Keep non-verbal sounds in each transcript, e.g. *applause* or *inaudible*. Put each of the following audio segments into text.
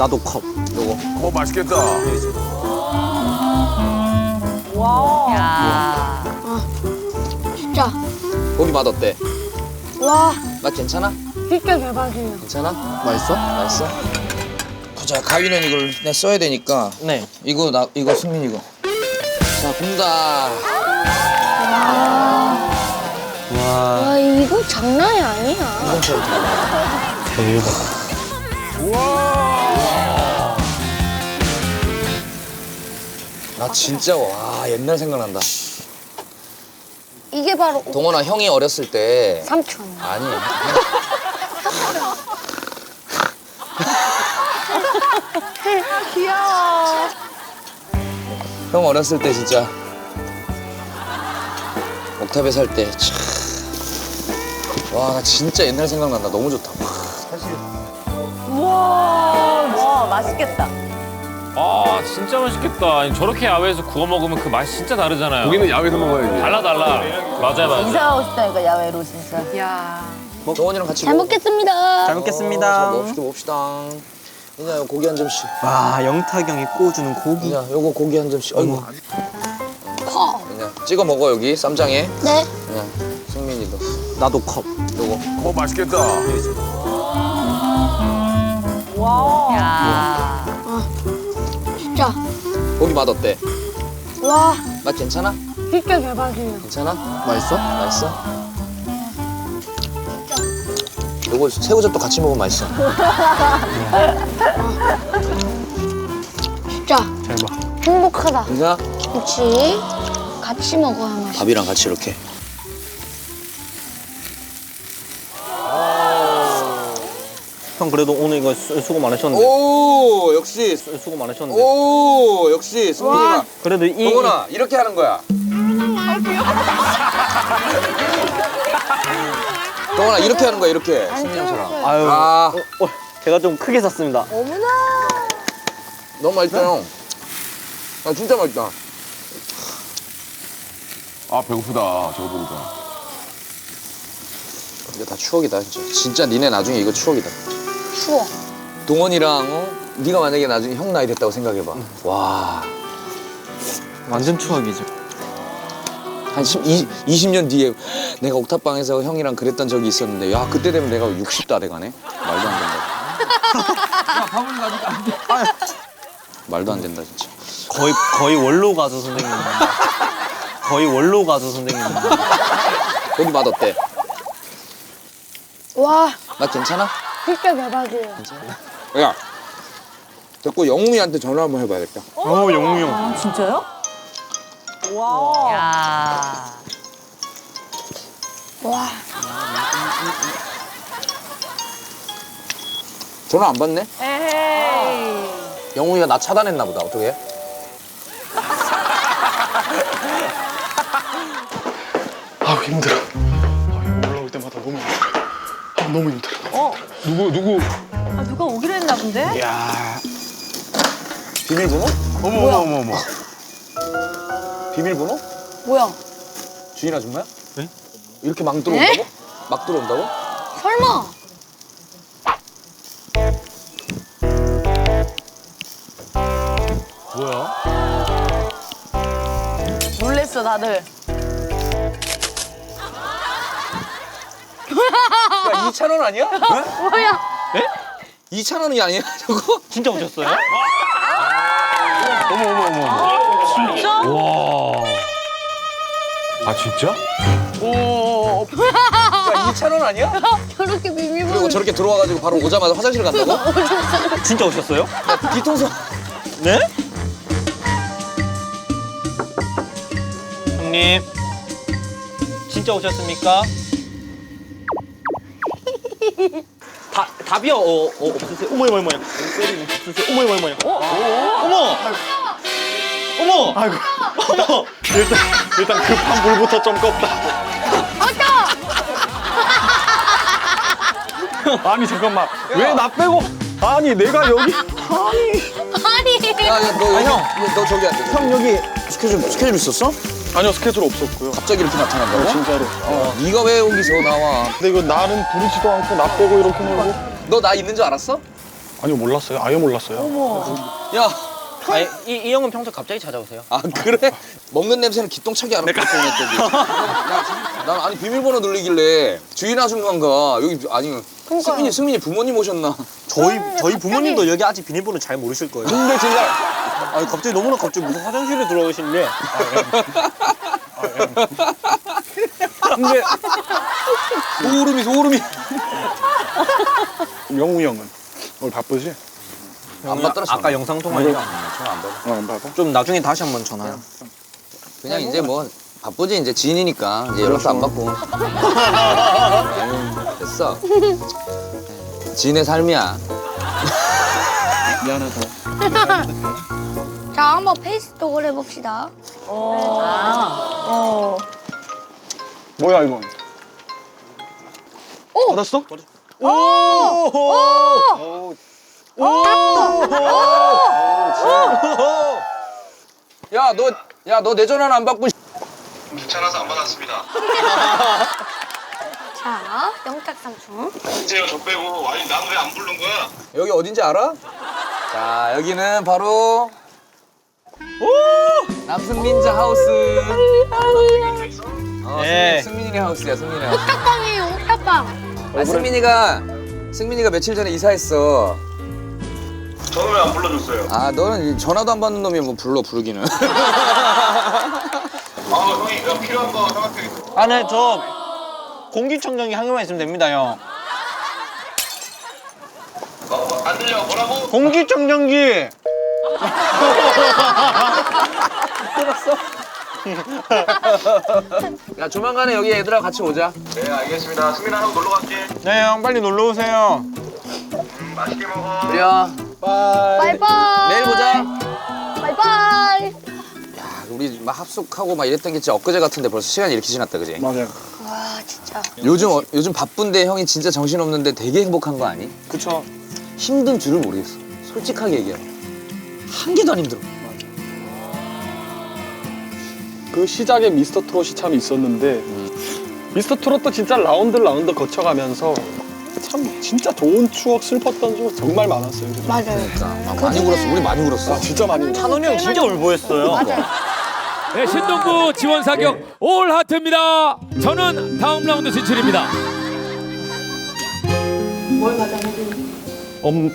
나도 컵. 요거. 어 맛있겠다. 야. 진짜 고기 맛 어때? 와 맛 괜찮아? 진짜 대박이에요. 괜찮아? 맛있어? 맛있어? 보자 가위는 이걸 내가 써야 되니까 네. 이거 나 이거 승민 이거. 자 굽다. 와. 와 이거 장난이 아니야. 이건 잘 돼. 대박. 나 진짜 와 옛날 생각난다. 이게 바로 동원아 형이 어렸을 때 삼촌. 아니 귀여워. 형 어렸을 때 진짜 옥탑에 살 때 참. 와, 나 진짜 옛날 생각난다. 너무 좋다. 우와. 와, 맛있겠다. 아 진짜 맛있겠다. 아니, 저렇게 야외에서 구워 먹으면 그 맛이 진짜 다르잖아요. 고기는 야외에서 먹어야지. 달라 달라. 맞아요 맞아요. 이사 가고 싶다니까, 야외로 진짜. 야. 동원이랑 같이 잘 먹어. 먹겠습니다. 잘 어, 먹겠습니다. 자, 먹읍시다, 먹읍시다. 이제 고기 한 점씩. 와, 영탁형이 구워주는 고기. 이제 요거 고기 한 점씩. 어이구. 커. 그냥 찍어 먹어 여기 쌈장에. 네. 그냥 승민이도. 나도 컵. 요거. 어 맛있겠다. 야. 고기 맛 어때? 와 맛 괜찮아? 진짜 대박이에요. 괜찮아? 맛있어? 맛있어? 요거 새우젓도 같이 먹으면 맛있어. 진짜 대박. 행복하다. 그러니까 그렇지. 같이 먹어야 맛있어. 밥이랑 같이 이렇게. 형 그래도 오늘 이거 수, 수고 많으셨는데. 오 역시 수, 수고 많으셨는데. 오 역시 승민이가 그래도 이 동원아 이렇게 하는 거야. *laughs* 동원아 이렇게 하는 거야 이렇게 승민 형처럼. 아유. 아 어, 어, 제가 좀 크게 샀습니다. 너무 맛있다 형. 아 진짜 맛있다. 아 배고프다. 저거 보니까. 이거 다 추억이다 진짜. 진짜 니네 나중에 이거 추억이다. 추워. 동원이랑 어? 네가 만약에 나중에 형 나이 됐다고 생각해봐. 와. 완전 추억이죠. 한 10, 20, 년 뒤에 내가 옥탑방에서 형이랑 그랬던 적이 있었는데 야 그때 되면 내가 60다 돼가네 말도 안 된다 말도 안 된다 진짜 거의 거의 원로 가수 선생님. 거의 원로 가수 선생님. 고기 맛 어때? 와 맛 괜찮아? 진짜 대박이에요. 야 자꾸 영웅이한테 전화 한번 해봐야겠다 어, 영웅 형. 아, 진짜요? 와. 야. 와 전화 안 받네? 에헤이. 영웅이가 나 차단했나 보다 어떻게? 아우 힘들어. 아, 여기 올라올 때마다 너무 힘들어. 아, 너무 힘들어. 어? 누구 누구? 아, 누가 오기로 했나 본데? 야, 비밀번호? 어머 어머 어머 어머. 비밀번호? 뭐야? 주인 아줌마야? 네? 이렇게 막 들어온다고? 막 들어온다고? 설마? 뭐야? 놀랬어, 다들. *laughs* 야 2천 원 아니야? *laughs* 뭐야? 2천 원이 아니야 *laughs* 저거? 진짜 오셨어요? 어머 어머 어머. 어머. 진짜? 와. 아 진짜? 야 2천 원 아니야? *laughs* 저렇게 비밀번호. 그리고 저렇게 들어와가지고 바로 오자마자 화장실 간다고? 진짜 오셨어요? 야 뒤통수 네? 형님. 진짜 오셨습니까? 다, 답이요. 어, 어, 없으세요? 어머, 어머, 어머. 없으세요? 어머, 어머, 어머. 어? 어머! 어머! 아이고. 어머! 일단 일단 급한 물부터 좀 껐다. 아니 잠깐만. 왜 나 빼고? 아니 내가 여기. 아니. 야야 너 여기 형. 너 저기 앉아 형, 여기. 스케줄 스케줄 있었어? 아니요 스케줄 없었고요. 갑자기 이렇게 나타난다고? 진짜로. 어, 네가 왜 여기서 나와? 근데 이거 나는 부르지도 않고 나 빼고 이렇게 놀고. 너 나 있는 줄 알았어? 아니요 몰랐어요. 아예 몰랐어요. 야, 아, 이, 이 형은 평소 갑자기 찾아오세요? 아 그래? 먹는 냄새는 기똥차게 알아. 내가 뻔했더니. 야, *laughs* 난 아니 비밀번호 눌리길래 주인 아줌마인가 여기 아니 승민이 승민이 부모님 오셨나? 저희 저희 부모님도 여기 아직 비밀번호 잘 모르실 거예요. 근데 진짜 아니 갑자기 너무나 갑자기 무슨 화장실에 들어오시는데 근데 소름이 소름이. 영우 형은 오늘 바쁘지? 안 받더라. 아까 영상 통화니까 어, 안 받아. 좀 나중에 다시 한번 전화요. 그냥 이제 뭐 바쁘지 이제 지인이니까 이제 연락도 안 받고. 아유, 됐어. 지인의 삶이야. 미안하다. *laughs* 자, 한번 페이스톡을 해봅시다. 뭐야 이건? 오! 받았어? 야 너 야 너 내 전화는 안 받고. 귀찮아서 안 받았습니다. *laughs* 자, 영탁 삼촌. 이제요 저 빼고 아니 난 왜 안 부른 거야? 여기 어딘지 알아? 자 여기는 바로 남승민자 하우스. 어, 네. 승민, 승민이 하우스야 승민이 하우스. 옥탑방이에요, 옥탑방. 아, 승민이가 승민이가 며칠 전에 이사했어. 저는 왜 안 불러줬어요? 아 너는 전화도 안 받는 놈이 뭐 불러 부르기는. *laughs* 아 형이 그냥 필요한 거 생각해. 아네 저 공기청정기 한 개만 있으면 됩니다 형. 어, 안 들려 뭐라고? 공기청정기. 야 조만간에 여기 애들하고 같이 오자. 네 알겠습니다. 승민아 형 놀러 갈게. 네 형 빨리 놀러 오세요. 음, 맛있게 먹어. 그래 요. 바이바이. 내일 보자. 바이바이. 야 우리 막 합숙하고 막 이랬던 게 진짜 엊그제 같은데 벌써 시간이 이렇게 지났다 그지? 맞아요. 와, 진짜. 요즘 어- 요즘 바쁜데 형이 진짜 정신 없는데 되게 행복한 거 아니? 그쵸. 힘든 줄을 모르겠어. 솔직하게 얘기해. 한 개도 안 힘들어. 그 시작에 미스터 트롯이 참 있었는데 미스터 트롯도 진짜 라운드 라운드 거쳐가면서 참 진짜 좋은 추억 슬펐던 추억 정말 많았어요. 그죠? 맞아요. 아, 많이 울었어. 우리 많이 울었어. 아 진짜 많이 울었어요. 찬원이 형 진짜 울보였어요. 맞아요. 네, 신동부 지원 사격 올 하트입니다. 저는 다음 라운드 진출입니다. 엄...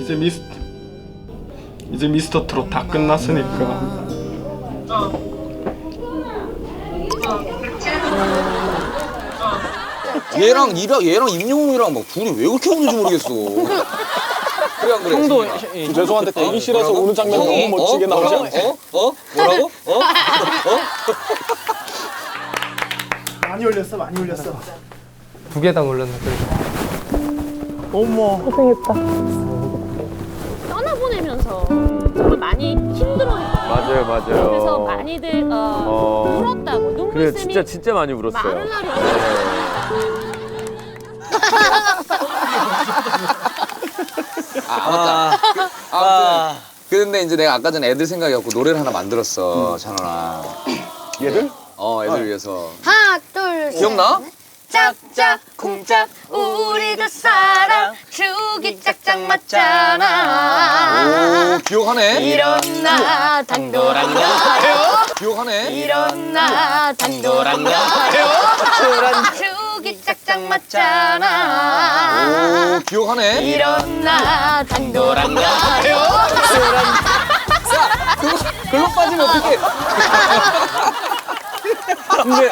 이제 미스 이제 미스터 트롯 다 끝났으니까 얘랑 이랑 얘랑 임영웅이랑 막 둘이 왜 그렇게 우는지 모르겠어. *laughs* 그래 안 그래? 형도 승민아? 죄송한데 대기 실에서 우는 장면 너무 멋지게 어? 나오지 뭐라고? 않아요? 어? 어? 뭐라고? *laughs* 어? 많이 올렸어 많이 올렸어 두 개다 올렸는데 떠나보내면서 정말 많이 힘들어했거든요. 맞아요, 맞아요. 그래서 많이들 어, 울었다고 눈물샘이 그래, 진짜, 진짜 많이 울었어요. 마른 날이 없어요. 아 맞다. 아무튼 근데 이제 내가 아까 전에 애들 생각해갖고 노래를 하나 만들었어, 찬원아. 얘들? 어, 애들 위해서. 하나, 둘, 셋. 기억나? 짝짝 쿵짝 우리들 사랑 주기 짝짝 맞잖아 오, 기억하네. 일어나 당도랑 가요 기억하네. 일어나 가요 주 기 짝짝 맞잖아 오, 기억하네. 일어나 당도랑 가요 그거, 그거 빠지면 어떡해. 근데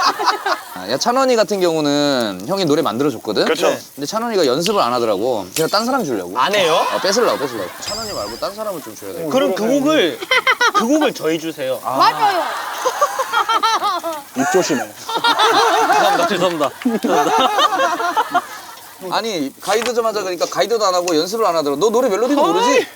아, 야 찬원이 같은 경우는 형이 노래 만들어줬거든. 그렇죠. 근데 찬원이가 연습을 안 하더라고. 그냥 딴 사람 주려고. 안 해요? 어, 뺏으려고 뺏으려고. 찬원이 말고 딴 사람을 좀 줘야 돼. 그럼 그 곡을 그 곡을 저희 주세요. 아, 맞아요 입 조심해. 죄송합니다. 죄송합니다. *laughs* 아니 가이드좀 하자 그러니까 가이드도 안 하고 연습을 안 하더라. 너 노래 멜로디도 모르지?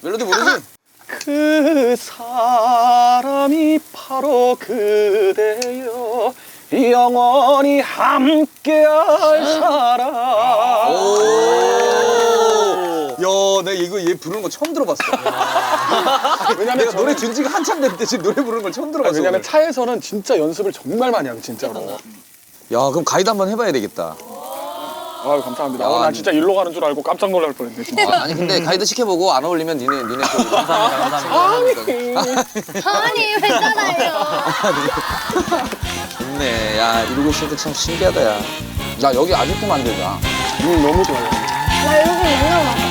멜로디 모르지? 그 사람이 바로 그대여 영원히 함께할 사람 오. 야, 내가 이거 얘 부르는 거 처음 들어봤어. *laughs* 왜냐면 내가 노래 준 지가 한참 됐는데 지금 노래 부르는 걸 처음 들어봤어. 왜냐면 오늘. 차에서는 진짜 연습을 정말 많이 하고 진짜로 야 그럼 가이드 한번 해봐야 되겠다. 아 감사합니다. 야, 어, 난 아니. 진짜 일로 가는 줄 알고 깜짝 놀랄 뻔했네. 진짜. 아, 아니 근데 가이드 시켜보고 안 어울리면 니네 니네 또 감사합니다. 아니 괜찮아요. *laughs* 좋네. 야 이러고 있으니까 참 신기하다 야. 야 여기 아직도 만들자. 음 너무 좋아요. 나 여기 맨날 와.